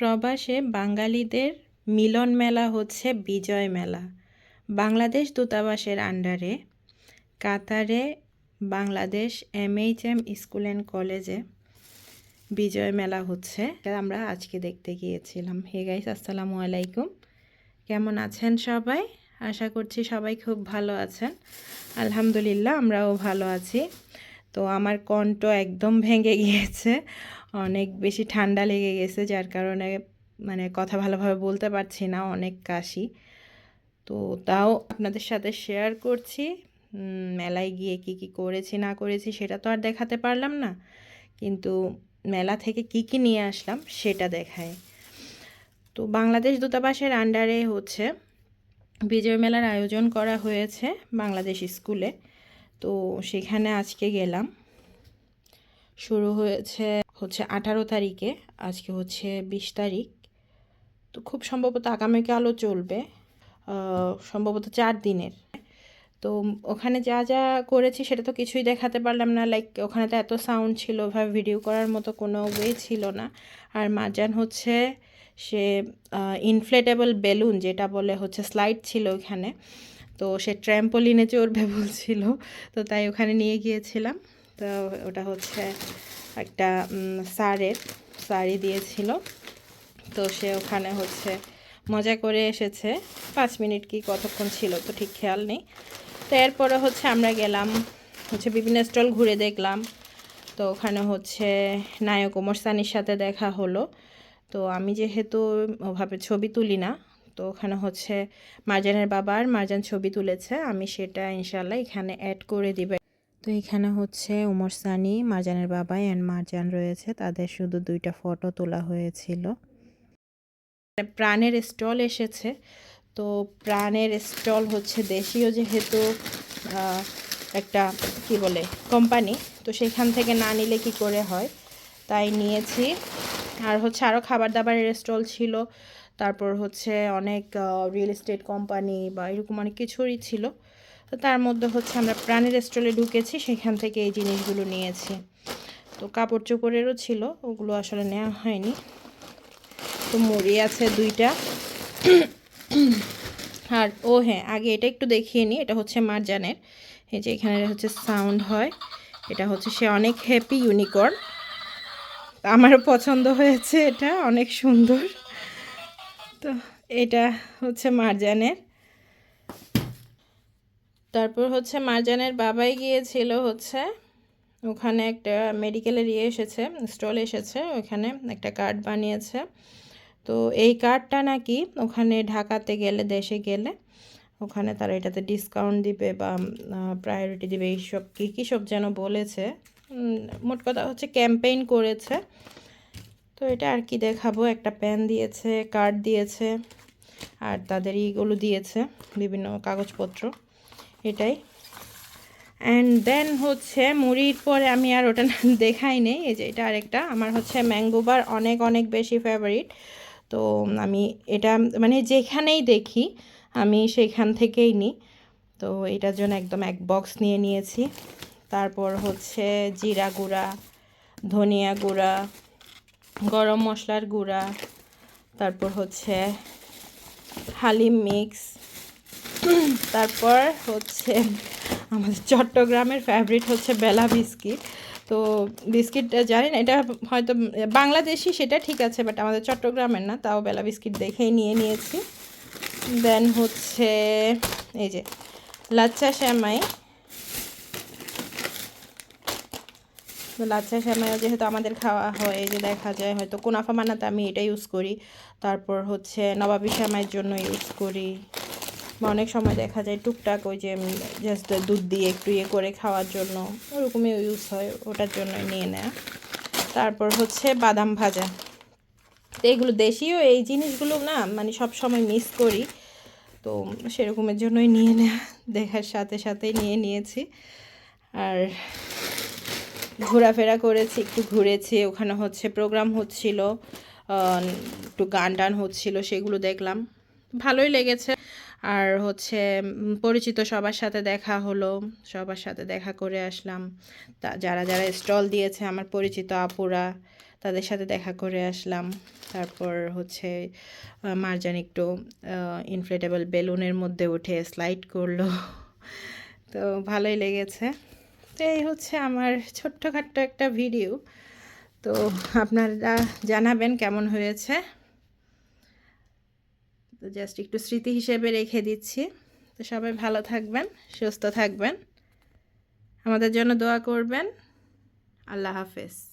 প্রবাসে বাঙালিদের মিলন মেলা হচ্ছে বিজয় মেলা। বাংলাদেশ দূতাবাসের আন্ডারে, কাতারে Bangladesh M H M school and কলেজে বিজয় মেলা হচ্ছে। আমরা আজকে দেখতে গিয়েছিলাম। হে গাইস, আসসালামু আলাইকুম। কেমন আছেন সবাই? আশা করছি সবাই খুব ভালো আছেন। আলহামদুলিল্লাহ, আমরাও ভালো আছি। তো আমার কণ্ঠ একদম ভেঙে গিয়েছে। অনেক বেশি ঠান্ডা লেগে গেছে, যার কারণে মানে কথা ভালোভাবে বলতে পারছি না, অনেক কাশি। তো তাও আপনাদের সাথে শেয়ার করছি। মেলায় গিয়ে কি কি করেছি, না করেছি সেটা তো আর দেখাতে পারলাম না। কিন্তু মেলা থেকে কি কি নিয়ে আসলাম সেটা দেখায়। তো বাংলাদেশ দূতাবাসের আন্ডারে হচ্ছে বিজয় মেলার আয়োজন করা হয়েছে বাংলাদেশ স্কুলে। তো সেখানে আজকে গেলাম। শুরু হয়েছে হচ্ছে আঠারো তারিখে, আজকে হচ্ছে বিশ তারিখ। তো খুব সম্ভবত আগামীকালও চলবে সম্ভবত চার দিনের। তো ওখানে যা যা করেছি সেটা তো কিছুই দেখাতে পারলাম না লাইক ওখানে তো এত সাউন্ড ছিল ওভাবে ভিডিও করার মতো কোনো ওয়ে ছিল না। আর মাজান হচ্ছে সে ইনফ্লেটেবল বেলুন যেটা বলে হচ্ছে স্লাইড ছিল ওখানে। তো সে ট্র্যাম্পোলিনে চড়বে বলছিল, তো তাই ওখানে নিয়ে গিয়েছিলাম। তো ওটা হচ্ছে একটা স্যারের শাড়ি দিয়েছিল। তো সে ওখানে হচ্ছে মজা করে এসেছে। পাঁচ মিনিট কি কতক্ষণ ছিল তো ঠিক খেয়াল নেই। তো এরপরে হচ্ছে আমরা গেলাম, হচ্ছে বিভিন্ন স্টল ঘুরে দেখলাম। তো ওখানে হচ্ছে নায়ক ওমর সানির সাথে দেখা হলো। তো আমি যেহেতু ওভাবে ছবি তুলি না, তো ওখানে হচ্ছে মার্জানের বাবার মার্জান ছবি তুলেছে। আমি সেটা ইনশাল্লাহ এখানে অ্যাড করে দিবে। তো এখানে হচ্ছে উমর সানি, মার্জানের বাবা অ্যান্ড মার্জান রয়েছে। তাদের শুধু দুইটা ফটো তোলা হয়েছিল। প্রাণের স্টল এসেছে। তো প্রাণের স্টল হচ্ছে দেশীয় যেহেতু একটা, কি বলে কোম্পানি তো সেখান থেকে না নিলে কি করে হয়? তাই নিয়েছি। আর হচ্ছে আরও খাবার দাবারের স্টল ছিল। তারপর হচ্ছে অনেক রিয়েল এস্টেট কোম্পানি বা এরকম অনেক কিছুরই ছিল। তো তার মধ্যে হচ্ছে আমরা প্রাণের স্টলে ঢুকেছি, সেখান থেকে এই জিনিসগুলো নিয়েছি। তো কাপড় চোপড়েরও ছিল, ওগুলো আসলে নেওয়া হয়নি। তো মুড়ি আছে দুইটা। আর, ও হ্যাঁ আগে এটা একটু দেখিয়ে নিই এটা হচ্ছে মারজানের। এই যে এখানে হচ্ছে সাউন্ড হয়, এটা হচ্ছে সে অনেক হ্যাপি ইউনিকর্ন। আমারও পছন্দ হয়েছে এটা, অনেক সুন্দর। তো এটা হচ্ছে মারজানের। তারপর হচ্ছে মারজানের বাবাই গিয়েছিল হচ্ছে, ওখানে একটা মেডিকেলের ইয়ে এসেছে স্টল এসেছে, ওখানে একটা কার্ড বানিয়েছে। তো এই কার্ডটা নাকি ওখানে ঢাকাতে গেলে, দেশে গেলে, ওখানে তারা এটাতে ডিসকাউন্ট দিবে বা প্রায়োরিটি দিবে, এইসব কী কী সব যেন বলেছে। মোট কথা হচ্ছে ক্যাম্পেইন করেছে। তো এটা আর কি দেখাবো, একটা প্যান দিয়েছে কার্ড দিয়েছে, আর তাদের ইগুলো দিয়েছে, বিভিন্ন কাগজপত্র। এটাই। অ্যান্ড দেন হচ্ছে মুড়ির পরে আমি আর ওটা দেখাই নেই। এই যে এটা আরেকটা। আমার হচ্ছে ম্যাঙ্গোবার অনেক অনেক বেশি ফেভারিট তো আমি এটা মানে যেখানেই দেখি, আমি সেখান থেকেই নিই। তো এটার জন্য একদম এক বক্স নিয়ে নিয়েছি। তারপর হচ্ছে জিরা গুঁড়া, ধনিয়া গুঁড়া, গরম মশলার গুঁড়া, তারপর হচ্ছে হালিম মিক্স তারপর হচ্ছে আমাদের চট্টগ্রামের ফেভারিট হচ্ছে বেলা বিস্কিট। তো বিস্কিটটা জানেন এটা হয়তো বাংলাদেশি সেটা ঠিক আছে বাট আমাদের চট্টগ্রামের না, তাও বেলা বিস্কিট দেখেই নিয়ে নিয়েছি। দেন হচ্ছে এই যে লাচ্চা শ্যামাই। তো লাচ্চা শ্যামাইও যেহেতু আমাদের খাওয়া হয়, এই যে দেখা যায় হয়তো কোনাফা মানাতে আমি এটা ইউজ করি। তারপর হচ্ছে নবাবি শ্যামাইয়ের জন্য ইউজ করি। বা অনেক সময় দেখা যায় টুকটাক ওই যে জাস্ট দুধ দিয়ে একটু ইয়ে করে খাওয়ার জন্য, ওরকমই ইউজ হয়, ওটার জন্য নিয়ে নেওয়া তারপর হচ্ছে বাদাম ভাজা। তো এগুলো দেশীয়, এই জিনিসগুলো না মানে সব সময় মিস করি। তো সেরকমের জন্যই নিয়ে নেওয়া দেখার সাথে সাথেই নিয়ে নিয়েছি। আর ঘোরাফেরা করেছি, একটু ঘুরেছি, ওখানে হচ্ছে প্রোগ্রাম হচ্ছিল একটু গান টান হচ্ছিল, সেগুলো দেখলাম। ভালোই লেগেছে। আর হচ্ছে পরিচিত সবার সাথে দেখা হলো, সবার সাথে দেখা করে আসলাম। তা, যারা যারা স্টল দিয়েছে আমার পরিচিত আপুরা, তাদের সাথে দেখা করে আসলাম। তারপর হচ্ছে মারজান একটু ইনফ্লেটেবল বেলুনের মধ্যে উঠে স্লাইড করল। তো ভালোই লেগেছে। তো এই হচ্ছে আমার ছোট্টখাট্ট একটা ভিডিও। তো আপনারা জানাবেন কেমন হয়েছে। তো জাস্ট একটু স্মৃতি হিসেবে রেখে দিচ্ছি। তো সবাই ভালো থাকবেন, সুস্থ থাকবেন। আমাদের জন্য দোয়া করবেন। আল্লাহ হাফেজ।